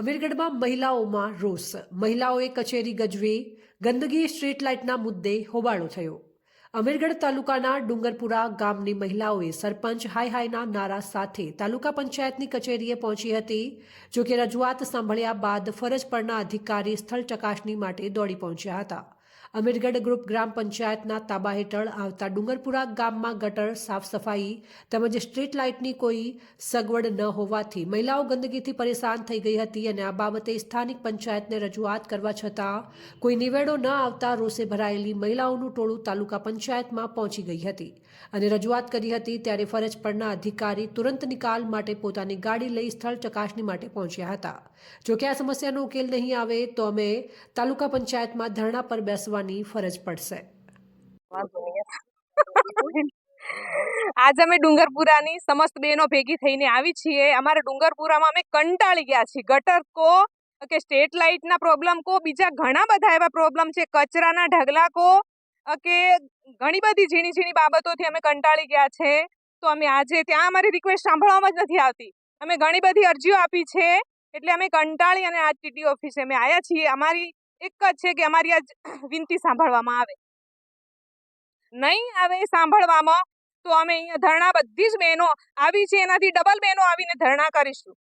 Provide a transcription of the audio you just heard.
અમીરગઢમાં મહિલાઓમાં રોષ. મહિલાઓએ કચેરી ગજવી, ગંદકી સ્ટ્રીટ લાઇટના મુદ્દે હોબાળો થયો. અમીરગઢ તાલુકાના ડુંગરપુરા ગામની મહિલાઓએ સરપંચ હાય હાયના નારા સાથે તાલુકા પંચાયતની કચેરીએ પહોંચી હતી, જોકે રજૂઆત સાંભળ્યા બાદ ફરજ પરના અધિકારી સ્થળ ચકાસણી માટે દોડી પહોંચ્યા હતા. અમીરગઢ ગ્રુપ ગ્રામ પંચાયતના તાબા હેઠળ આવતા ડુંગરપુરા ગામમાં ગટર સાફ સફાઈ તેમજ સ્ટ્રીટ લાઇટની કોઈ સગવડ ન હોવાથી મહિલાઓ ગંદકીથી પરેશાન થઈ ગઈ હતી અને આ બાબતે સ્થાનિક પંચાયતને રજૂઆત કરવા છતાં કોઈ નિવેડો ન આવતા રોષે ભરાયેલી મહિલાઓનું ટોળું તાલુકા પંચાયતમાં પહોંચી ગઈ હતી અને રજૂઆત કરી હતી ત્યારે ફરજ પરના અધિકારી તુરંત નિકાલ માટે પોતાની ગાડી લઈ સ્થળ ચકાસણી માટે પહોંચ્યા હતા. જો કે આ સમસ્યાનો ઉકેલ નહીં આવે તો અમે તાલુકા પંચાયતમાં ધરણા પર બેસવાની ફરજ પડશે. આજે અમે ડુંગરપુરાની સમસ્ત બહેનો ભેગી થઈને આવી છીએ. અમારા ડુંગરપુરામાં અમે કંટાળી ગયા છીએ. ગટર કો કે સ્ટેટ લાઇટના પ્રોબ્લેમ કો, બીજા ઘણા બધા એવા પ્રોબ્લેમ છે. કચરાના ઢગલા કો, કે ઘણી બધી ઝીણી ઝીણી બાબતોથી અમે કંટાળી ગયા છે. તો અમે આજે ત્યાં અમારી રિક્વેસ્ટ સાંભળવામાં જ નથી આવતી. અમે ઘણી બધી અરજીઓ આપી છે. એટલે અમે કંટાળી અને આજ ટીટી ઓફિસે અમે આવ્યા છીએ. અમારી એક જ છે કે અમારી આજ વિનંતી સાંભળવામાં આવે. નહીં આવે સાંભળવામાં, તો અમે અહીંયા ધરણા બધી જ બહેનો આવી છે, એનાથી ડબલ બહેનો આવીને ધરણા કરીશું.